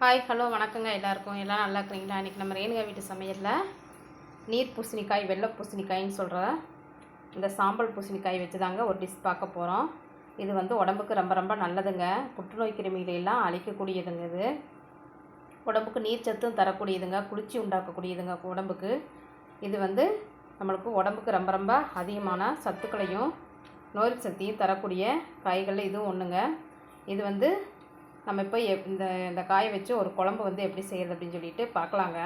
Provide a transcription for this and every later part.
Hi hello வணக்கங்க. எல்லாருக்கும் எல்லாம் நல்லா இருக்கிறீங்களா இன்றைக்கி நம்ம ரேணுகா வீட்டு சமையலில் நீர் பூசணிக்காய் வெள்ளை பூசணிக்காய்ன்னு சொல்கிற இந்த சாம்பல் பூசணிக்காய் வச்சு தாங்க ஒரு டிஷ் பார்க்க போகிறோம் இது வந்து உடம்புக்கு ரொம்ப ரொம்ப நல்லதுங்க. புற்றுநோய் கிருமிகளை எல்லாம் அழிக்கக்கூடியதுங்க இது. உடம்புக்கு நீர் சத்தும் தரக்கூடியதுங்க. குளிர்ச்சி உண்டாக்கக்கூடியதுங்க உடம்புக்கு. இது வந்து நம்மளுக்கு உடம்புக்கு ரொம்ப ரொம்ப அதிகமான சத்துக்களையும் நோய் சக்தியும் தரக்கூடிய காய்களில் இதுவும் ஒன்றுங்க இது வந்து நம்ம இப்போ எப் இந்த இந்த காயை வச்சு ஒரு குழம்பு வந்து எப்படி செய்கிறது அப்படின்னு சொல்லிட்டு பார்க்கலாங்க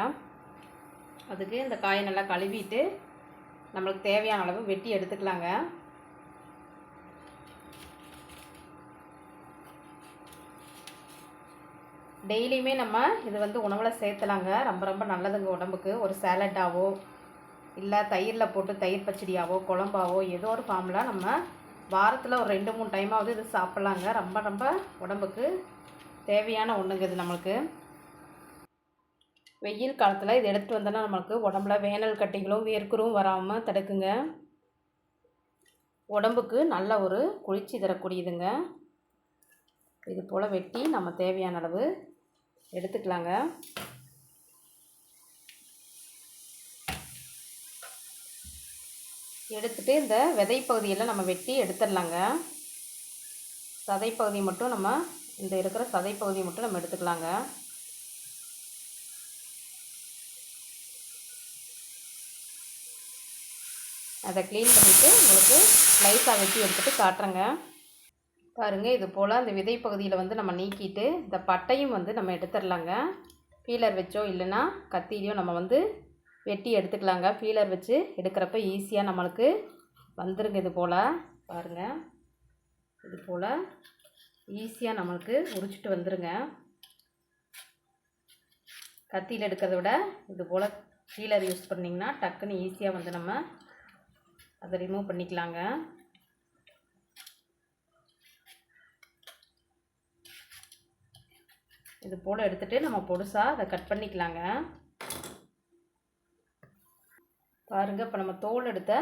அதுக்கு இந்த காயை நல்லா கழுவிட்டு நம்மளுக்கு தேவையான அளவு வெட்டி எடுத்துக்கலாங்க. டெய்லியுமே நம்ம இது வந்து உணவில் சேர்த்தலாங்க. ரொம்ப ரொம்ப நல்லதுங்க உடம்புக்கு. ஒரு சேலட்டாவோ இல்லை தயிரில் போட்டு தயிர் பச்சடியாவோ குழம்பாவோ ஏதோ ஒரு ஃபார்மில் நம்ம வாரத்தில் ஒரு ரெண்டு மூணு டைமாவது இது சாப்பிட்லாங்க. ரொம்ப ரொம்ப உடம்புக்கு தேவையான ஒன்றுங்க இது நம்மளுக்கு. வெயில் காலத்தில் இது எடுத்துகிட்டு வந்தோன்னா நம்மளுக்கு உடம்புல வேனல் கட்டிகளும் வேர்க்குரும் வராமல் தடுக்குங்க. உடம்புக்கு நல்ல ஒரு குளிர்ச்சி தரக்கூடியதுங்க. இது போல் வெட்டி நம்ம தேவையான அளவு எடுத்துக்கலாங்க. எடுத்துகிட்டு இந்த விதை பகுதியெல்லாம் நம்ம வெட்டி எடுத்துடலாங்க. சதைப்பகுதி மட்டும் நம்ம இந்த இருக்கிற சதைப்பகுதியை மட்டும் நம்ம எடுத்துக்கலாங்க. அதை க்ளீன் பண்ணிவிட்டு உங்களுக்கு ஸ்லைஸாக வெட்டி எடுத்துகிட்டு காட்டுறேங்க. பாருங்கள் இது போல் அந்த விதை பகுதியில் வந்து நம்ம நீக்கிட்டு இந்த பட்டையும் வந்து நம்ம எடுத்துடலாங்க. பீலர் வச்சோ இல்லைன்னா கத்திலையோ நம்ம வந்து வெட்டி எடுத்துக்கலாங்க. பீலர் வச்சு எடுக்கிறப்ப ஈஸியாக நம்மளுக்கு வந்துருங்க இது போல். பாருங்கள் இது போல் ஈஸியாக நம்மளுக்கு உரிச்சிட்டு வந்துருங்க. கத்தியில் எடுக்கிறத விட இது போல் பீலர் யூஸ் பண்ணிங்கன்னா டக்குன்னு ஈஸியாக வந்து நம்ம அதை ரிமூவ் பண்ணிக்கலாங்க. இது போல் எடுத்துகிட்டு நம்ம பொடுசாக அதை கட் பண்ணிக்கலாங்க. பாருங்கள் இப்போ நம்ம தோல் எடுத்த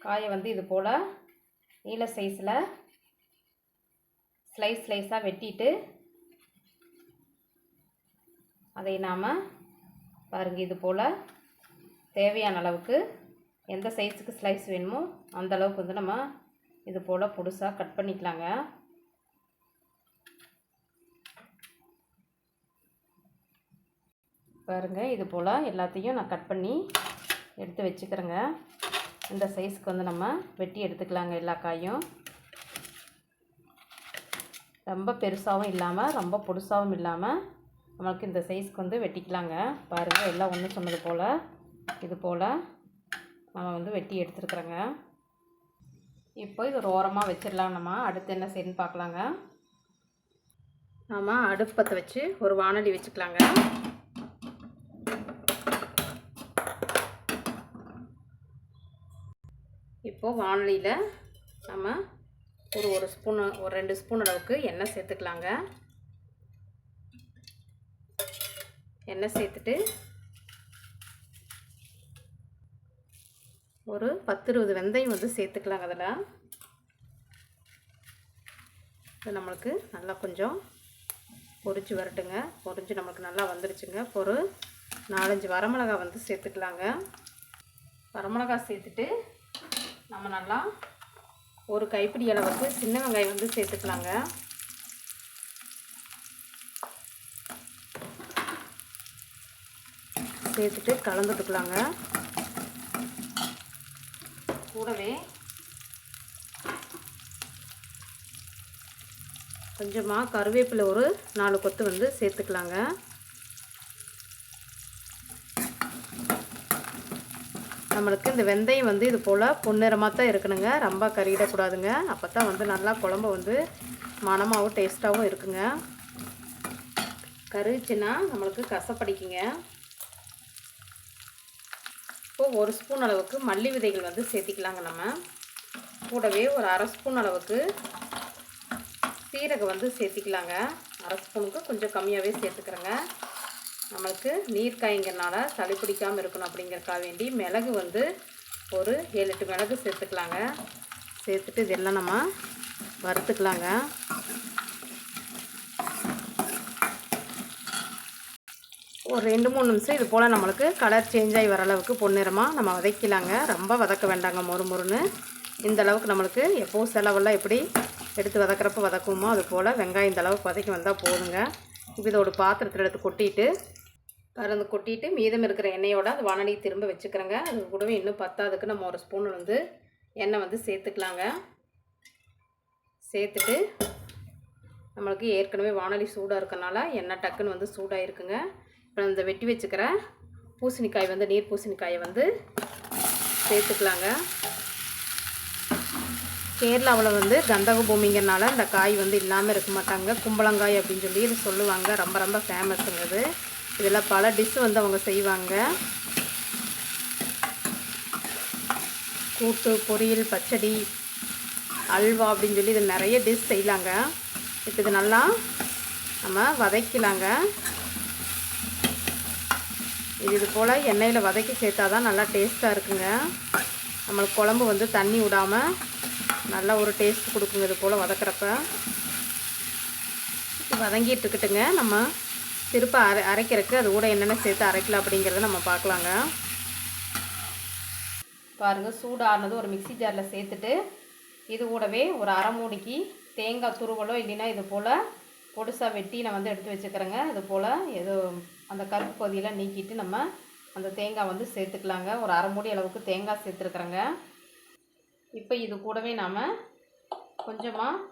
காயை வந்து இது போல் நீல சைஸில் ஸ்லைஸ் ஸ்லைஸாக வெட்டிட்டு அதை நாம் பாருங்கள் இது போல் தேவையான அளவுக்கு எந்த சைஸுக்கு ஸ்லைஸ் வேணுமோ அந்த அளவுக்கு வந்து நம்ம இது போல் புதுசாக கட் பண்ணிக்கலாங்க. பாருங்கள் இது போல் எல்லாத்தையும் நான் கட் பண்ணி எடுத்து வச்சுக்கிறேங்க. இந்த சைஸ்க்கு வந்து நம்ம வெட்டி எடுத்துக்கலாங்க எல்லா காயும். ரொம்ப பெருசாகவும் இல்லாமல் ரொம்ப பொடுசாகவும் இல்லாமல் நம்மளுக்கு இந்த சைஸ்க்கு வந்து வெட்டிக்கலாங்க. பாருங்கள் எல்லாம் ஒன்று சொன்னது போல் இது போல் நம்ம வந்து வெட்டி எடுத்துருக்குறோங்க. இப்போ இது ஒரு ஓரமாக வச்சிடலாம் நம்ம. அடுத்து என்ன செய்யணும்னு பார்க்கலாங்க. நாம் அடுப்பத்தை வச்சு ஒரு வானொலி வச்சுக்கலாங்க. இப்போது வானொலியில் நம்ம ஒரு ஒரு ஸ்பூன் ஒரு ரெண்டு ஸ்பூன் அளவுக்கு எண்ணெய் சேர்த்துக்கலாங்க. எண்ணெய் சேர்த்துட்டு ஒரு பத்து இருபது வெந்தயம் வந்து சேர்த்துக்கலாங்க அதில். இது நம்மளுக்கு நல்லா கொஞ்சம் பொறிச்சு வரட்டுங்க. பொரிஞ்சு நம்மளுக்கு நல்லா வந்துருச்சுங்க. ஒரு நாலஞ்சு வரமிளகா வந்து சேர்த்துக்கலாங்க. வரமிளகா சேர்த்துட்டு நம்ம நல்லா ஒரு கைப்பிடி அளவுக்கு சின்ன வெங்காயம் வந்து சேர்த்துக்கலாங்க. சேர்த்துட்டு கலந்துட்டுக்கலாங்க. கூடவே கொஞ்சமாக கருவேப்பிலை ஒரு நாலு கொத்து வந்து சேர்த்துக்கலாங்க. நம்மளுக்கு இந்த வெந்தயம் வந்து இது போல் பொன்னிறமாக தான் இருக்கணுங்க. ரொம்ப கறியிடக்கூடாதுங்க அப்போ தான் வந்து நல்லா குழம்பு வந்து மணமாகவும் டேஸ்ட்டாகவும் இருக்குங்க. கருச்சுன்னா நம்மளுக்கு கசப்படிக்குங்க. இப்போது ஒரு ஸ்பூன் அளவுக்கு மல்லி விதைகள் வந்து சேர்த்திக்கலாங்க நம்ம. கூடவே ஒரு அரை ஸ்பூன் அளவுக்கு சீரகம் வந்து சேர்த்திக்கலாங்க. அரை ஸ்பூனுக்கு கொஞ்சம் கம்மியாகவே சேர்த்துக்கிறேங்க. நம்மளுக்கு நீர் காய்ங்கிறனால சளி பிடிக்காமல் இருக்கணும் அப்படிங்கிறக்காக வேண்டி மிளகு வந்து ஒரு ஏழு எட்டு மிளகு சேர்த்துக்கலாங்க. சேர்த்துட்டு இதெல்லாம் நம்ம வறுத்துக்கலாங்க. ஒரு ரெண்டு மூணு நிமிஷம் இது போல் நம்மளுக்கு கலர் சேஞ்ச் ஆகி வர அளவுக்கு பொன்னிறமாக நம்ம வதக்கிலாங்க. ரொம்ப வதக்க வேண்டாங்க மொறு மொறுன்னு. இந்த அளவுக்கு நம்மளுக்கு எப்போ செலவெல்லாம் எப்படி எடுத்து வதக்கிறப்ப வதக்குமோ அது போல் வெங்காயம் இந்த அளவுக்கு வதக்கி வந்தால் போதுங்க. இப்போ இதோட பாத்திரத்தில் எடுத்து கொட்டிட்டு பறந்து கொட்டிட்டு மீதம் இருக்கிற எண்ணெயோடு அது வானடி திரும்ப வச்சுக்கிறேங்க. அது கூடவே இன்னும் பத்தாதுக்கு நம்ம ஒரு ஸ்பூன் வந்து எண்ணெய் வந்து சேர்த்துக்கலாங்க. சேர்த்துட்டு நம்மளுக்கு ஏற்கனவே வானொலி சூடாக இருக்கனால எண்ணெய் டக்குன்னு வந்து சூடாக இருக்குங்க இப்போ இந்த வெட்டி வச்சுக்கிற பூசணிக்காய் வந்து நீர் பூசணிக்காயை வந்து சேர்த்துக்கலாங்க. கேரளாவில் வந்து கந்தக பூமிங்கிறனால இந்த காய் வந்து இல்லாமல் இருக்க மாட்டாங்க. கும்பளங்காய் அப்படின்னு சொல்லி இது சொல்லுவாங்க. ரொம்ப ரொம்ப ஃபேமஸுங்கிறது இதில் பல டிஷ் வந்து அவங்க செய்வாங்க. கூட்டு பொரியல் பச்சடி அல்வா அப்படின்னு சொல்லி இது நிறைய டிஷ் செய்யலாங்க. இப்போ இது நல்லா நம்ம வதக்கலாங்க. இது இது போல் எண்ணெயில் வதக்கி சேர்த்தா தான் நல்லா டேஸ்ட்டாக இருக்குங்க. நம்மளுக்கு குழம்பு வந்து தண்ணி விடாமல் நல்லா ஒரு டேஸ்ட் கொடுக்குங்க இது போல் வதக்கிறப்ப. வதங்கிட்டு இருக்கட்டுங்க. நம்ம திருப்ப அரை அரைக்கிறதுக்கு அது கூட என்னென்ன சேர்த்து அரைக்கலாம் அப்படிங்கிறத நம்ம பார்க்கலாங்க. பாருங்கள் சூடானது ஒரு மிக்சி ஜாரில் சேர்த்துட்டு இது கூடவே ஒரு அரை மூடிக்கு தேங்காய் துருவலோ இல்லைன்னா இது போல் பொடுசாக வெட்டி நான் வந்து எடுத்து வச்சுக்கிறேங்க. இது போல் ஏதோ அந்த கருப்பு பகுதியெல்லாம் நீக்கிட்டு நம்ம அந்த தேங்காய் வந்து சேர்த்துக்கலாங்க. ஒரு அரை மூடி அளவுக்கு தேங்காய் சேர்த்துருக்குறேங்க. இப்போ இது கூடவே நாம் கொஞ்சமாக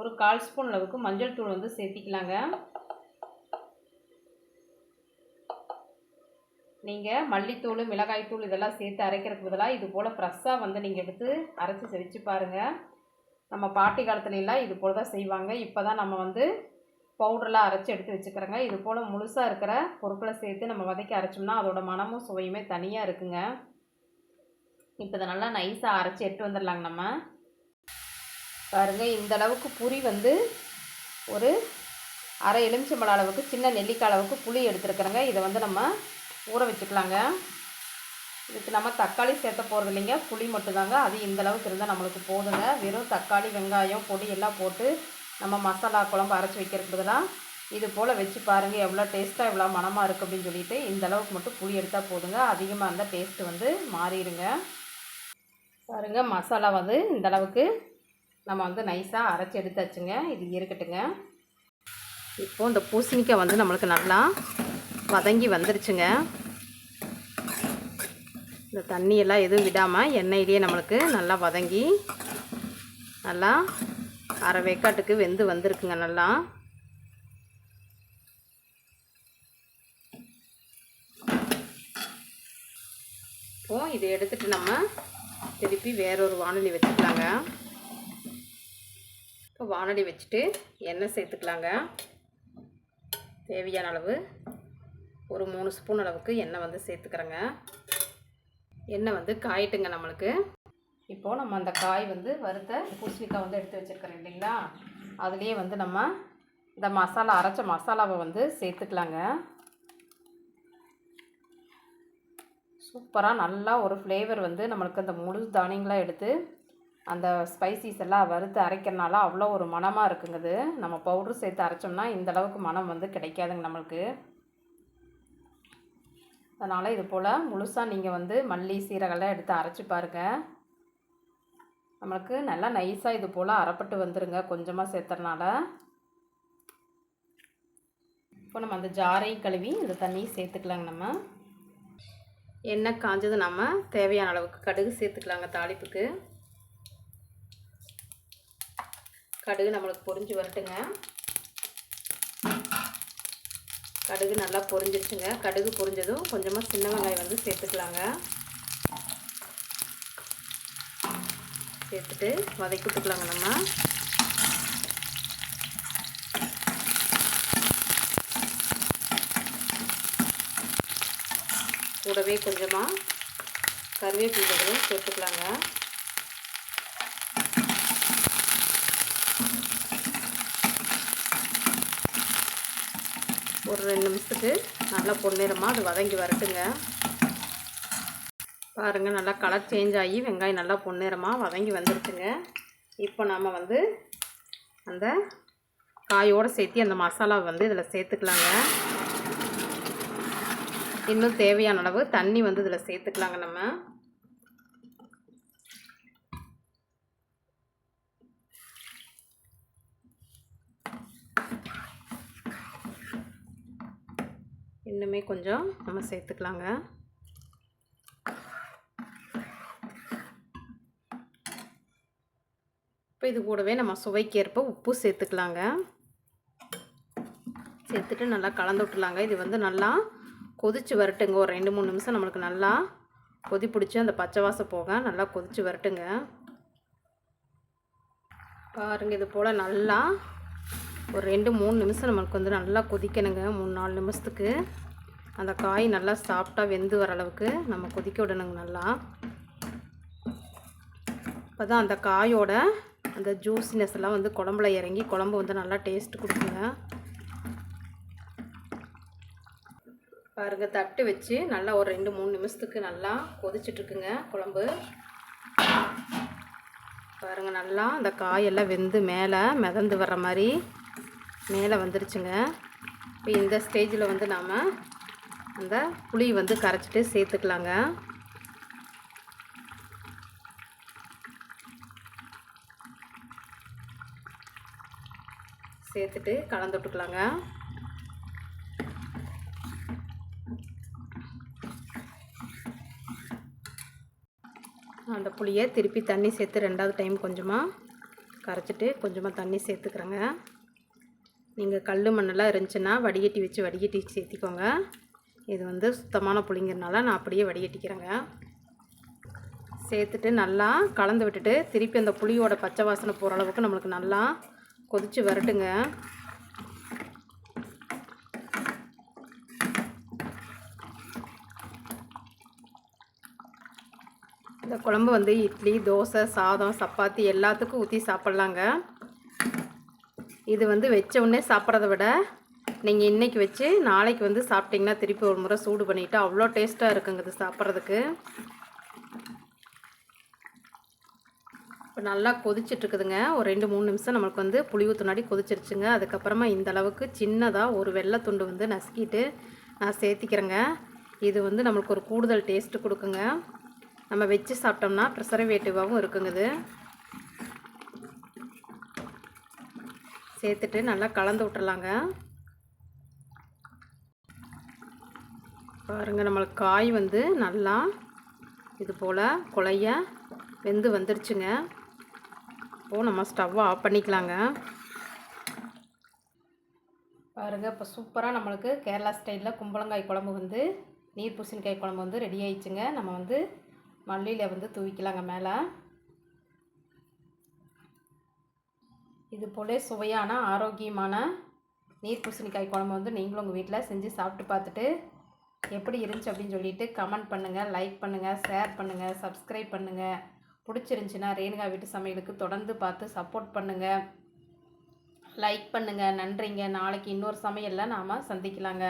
ஒரு கால் ஸ்பூன் அளவுக்கு மஞ்சள் தூள் வந்து சேர்த்திக்கலாங்க. நீங்கள் மல்லித்தூள் மிளகாய்த்தூள் இதெல்லாம் சேர்த்து அரைக்கிறதுக்கு பதிலாக இது போல் ஃப்ரெஷ்ஷாக வந்து நீங்கள் எடுத்து அரைச்சி செவிச்சு பாருங்கள் நம்ம பாட்டி காலத்துலலாம் இது போல் தான் செய்வாங்க. இப்போ தான் நம்ம வந்து பவுடர்லாம் அரைச்சி எடுத்து வச்சுக்கிறோங்க. இது போல் முழுசாக இருக்கிற பொருட்களை சேர்த்து நம்ம வதக்கி அரைச்சோம்னா அதோட மனமும் சுவையுமே தனியாக இருக்குங்க. இப்போ இதை நல்லா நைஸாக அரைச்சி எடுத்து வந்துடலாங்க நம்ம. பாருங்கள் இந்த அளவுக்கு புரி வந்து ஒரு அரை எலுமிச்சம்பழம் அளவுக்கு சின்ன நெல்லிக்காய் அளவுக்கு புளி எடுத்துருக்குறேங்க. இதை வந்து நம்ம ஊற வச்சுக்கலாங்க. இதுக்கு நம்ம தக்காளி சேர்த்த போகிறது இல்லைங்க. புளி மட்டும்தாங்க. அது இந்த அளவுக்கு இருந்தால் நம்மளுக்கு போதுங்க. வெறும் தக்காளி வெங்காயம் பொடி எல்லாம் போட்டு நம்ம மசாலா குழம்பு அரைச்சி வைக்கிறதுக்கு பதிலாக இது போல் வச்சு பாருங்கள் எவ்வளோ டேஸ்ட்டாக எவ்வளோ மனமாக இருக்குது அப்படின்னு சொல்லிட்டு இந்த அளவுக்கு மட்டும் புளி எடுத்தால் போதுங்க. அதிகமாக இருந்தால் டேஸ்ட்டு வந்து மாறிடுங்க. பாருங்கள் மசாலா வந்து இந்த அளவுக்கு நம்ம வந்து நைஸாக அரைச்சி எடுத்தாச்சுங்க இது இருக்கட்டுங்க. இப்போது இந்த பூசணிக்காய் வந்து நம்மளுக்கு நல்லா வதங்கி வந்துருச்சுங்க. இந்த தண்ணியெல்லாம் எதுவும் விடாமல் எண்ணெயிலேயே நம்மளுக்கு நல்லா வதங்கி நல்லா அரை வேக்காட்டுக்கு வெந்து வந்திருக்குங்க நல்லா. இப்போது இதை எடுத்துகிட்டு நம்ம திருப்பி வேறொரு வானொலி வச்சுக்கலாங்க. வானொலி வச்சுட்டு எண்ணெய் சேர்த்துக்கலாங்க. தேவையான அளவு. ஒரு மூணு ஸ்பூன் அளவுக்கு எண்ணெய் வந்து சேர்த்துக்கிறேங்க. எண்ணெய் வந்து காயிட்டுங்க நம்மளுக்கு. இப்போது நம்ம அந்த காய் வந்து வறுத்த பூசணிக்காய் வந்து எடுத்து வச்சுருக்கிறோம் இல்லைங்களா? அதுலேயே வந்து நம்ம இந்த மசாலா அரைச்ச மசாலாவை வந்து சேர்த்துக்கலாங்க. சூப்பராக நல்லா ஒரு ஃப்ளேவர் வந்து நம்மளுக்கு அந்த முழு தானியங்களாக எடுத்து அந்த ஸ்பைசிஸ் எல்லாம் வறுத்து அரைக்கிறனால அவ்வளோ ஒரு மணமாக இருக்குங்குது. நம்ம பவுட்ரு சேர்த்து அரைச்சோம்னா இந்த அளவுக்கு மனம் வந்து கிடைக்காதுங்க நம்மளுக்கு. அதனால் இது போல் முழுசாக நீங்கள் வந்து மல்லி சீரகெல்லாம் எடுத்து அரைச்சி பாருங்கள் நம்மளுக்கு நல்லா நைஸாக இது போல் அரைப்பட்டு வந்துருங்க கொஞ்சமாக சேர்த்துறனால. இப்போ நம்ம அந்த ஜாரையும் கழுவி இந்த தண்ணியை சேர்த்துக்கலாங்க நம்ம. எண்ணெய் காஞ்சது நம்ம தேவையான அளவுக்கு கடுகு சேர்த்துக்கலாங்க தாளிப்புக்கு. கடுகு நம்மளுக்கு பொரிஞ்சு வரட்டுங்க. கடுகு நல்லா பொரிஞ்சிருச்சுங்க. கடுகு பொரிஞ்சதும் கொஞ்சமாக சின்ன வெங்காயம் வந்து சேர்த்துக்கலாங்க. சேர்த்துட்டு வதக்கி விட்டுக்கலாங்க நம்ம. கூடவே கொஞ்சமாக கருவேப்பிலைகளும் சேர்த்துக்கலாங்க. ஒரு ரெண்டு நிமிஷத்துக்கு நல்லா பொன்னிறமாக அது வதங்கி வரட்டுங்க. பாருங்கள் நல்லா கலர் சேஞ்ச் ஆகி வெங்காயம் நல்லா பொன்னிறமாக வதங்கி வந்துருச்சுங்க இப்போ நாம் வந்து அந்த காயோடு சேர்த்து அந்த மசாலா வந்து இதில் சேர்த்துக்கலாங்க. இன்னும் தேவையான அளவு தண்ணி வந்து இதில் சேர்த்துக்கலாங்க நம்ம. இன்னுமே கொஞ்சம் நம்ம சேர்த்துக்கலாங்க. இப்போ இது கூடவே நம்ம சுவைக்கேற்ப உப்பு சேர்த்துக்கலாங்க. சேர்த்துட்டு நல்லா கலந்து விட்டுலாங்க இது வந்து நல்லா கொதிச்சு வரட்டுங்க. ஒரு ரெண்டு மூணு நிமிஷம் நம்மளுக்கு நல்லா கொதி பிடிச்சி அந்த பச்சை வாசம் போக நல்லா கொதிச்சு வரட்டுங்க. பாருங்கள் இது போல் நல்லா ஒரு ரெண்டு மூணு நிமிஷம் நம்மளுக்கு வந்து நல்லா கொதிக்கணுங்க. மூணு நாலு நிமிஷத்துக்கு. அந்த காய் நல்லா சாஃப்டாக வெந்து வர அளவுக்கு நம்ம கொதிக்க விடணுங்க நல்லா. இப்போ தான் அந்த காயோட அந்த ஜூஸினஸ் எல்லாம் வந்து குழம்புல இறங்கி குழம்பு வந்து நல்லா டேஸ்ட் கொடுக்குங்க. பாருங்க தட்டு வச்சு நல்லா ஒரு ரெண்டு மூணு நிமிஷத்துக்கு நல்லா கொதிச்சிட்ருக்குங்க குழம்பு. பாருங்கள் நல்லா அந்த காயெல்லாம் வெந்து மேலே மிதந்து வர்ற மாதிரி மேலே வந்துருச்சுங்க. இப்போ இந்த ஸ்டேஜில் வந்து நாம் அந்த புளி வந்து கரைச்சிட்டு சேர்த்துக்கலாங்க. சேர்த்துட்டு கலந்து விட்டுக்கலாங்க. அந்த புளியை திருப்பி தண்ணி சேர்த்து ரெண்டாவது டைம் கொஞ்சமாக கரைச்சிட்டு கொஞ்சமாக தண்ணி சேர்த்துக்கிறேங்க. நீங்கள் கல் மண்ணெல்லாம் இருந்துச்சுன்னா வடிகட்டி வச்சு வடிகட்டி சேர்த்திக்கோங்க. இது வந்து சுத்தமான புளிங்கிறனால நான் அப்படியே வடிகட்டிக்கிறேங்க. சேர்த்துட்டு நல்லா கலந்து விட்டுட்டு திருப்பி அந்த புளியோட பச்சை வாசனை போகிற அளவுக்கு நம்மளுக்கு நல்லா கொதித்து வரட்டுங்க. இந்த குழம்பு வந்து இட்லி தோசை சாதம் சப்பாத்தி எல்லாத்துக்கும் ஊற்றி சாப்பிட்லாங்க. இது வந்து வச்ச உடனே சாப்பிட்றத விட நீங்கள் இன்றைக்கி வச்சு நாளைக்கு வந்து சாப்பிட்டிங்கன்னா திருப்பி ஒரு முறை சூடு பண்ணிவிட்டு அவ்வளோ டேஸ்ட்டாக இருக்குங்க இது சாப்பிட்றதுக்கு. இப்போ நல்லா கொதிச்சிட்ருக்குதுங்க. ஒரு ரெண்டு மூணு நிமிஷம் நம்மளுக்கு வந்து புளி ஊற்றுனாடி கொதிச்சிருச்சுங்க. அதுக்கப்புறமா இந்த அளவுக்கு சின்னதாக ஒரு வெள்ளை துண்டு வந்து நசுக்கிட்டு நான் சேர்த்திக்கிறேங்க. இது வந்து நம்மளுக்கு ஒரு கூடுதல் டேஸ்ட்டு கொடுக்குங்க. நம்ம வச்சு சாப்பிட்டோம்னா ப்ரிசர்வேட்டிவாகவும் இருக்குங்குது சேர்த்துட்டு நல்லா கலந்து விட்டுறலாங்க. பாருங்கள் நம்மளுக்கு காய் வந்து நல்லா இது போல் குழைய வெந்து வந்துருச்சுங்க. இப்போது நம்ம ஸ்டவ்வை ஆஃப் பண்ணிக்கலாங்க. பாருங்கள் இப்போ சூப்பராக நம்மளுக்கு கேரளா ஸ்டைலில் கும்பளங்காய் குழம்பு வந்து நீர் பூசணிக்காய் குழம்பு வந்து ரெடி ஆயிடுச்சுங்க. நம்ம வந்து மல்லியில் வந்து தூவிக்கலாங்க மேலே. இது போல சுவையான ஆரோக்கியமான நீர் பூசணிக்காய் குழம்பு வந்து நீங்களும் உங்கள் வீட்டில் செஞ்சு சாப்பிட்டு பார்த்துட்டு எப்படி இருந்துச்சு அப்படின்னு சொல்லிட்டு கமெண்ட் பண்ணுங்கள் லைக் பண்ணுங்கள் ஷேர் பண்ணுங்கள் சப்ஸ்கிரைப் பண்ணுங்கள் பிடிச்சிருந்துச்சின்னா ரேணுகா வீட்டு சமையலுக்கு தொடர்ந்து பார்த்து சப்போர்ட் பண்ணுங்கள் லைக் பண்ணுங்கள் நன்றிங்க. நாளைக்கு இன்னொரு சமையலில் நாம் சந்திக்கலாங்க.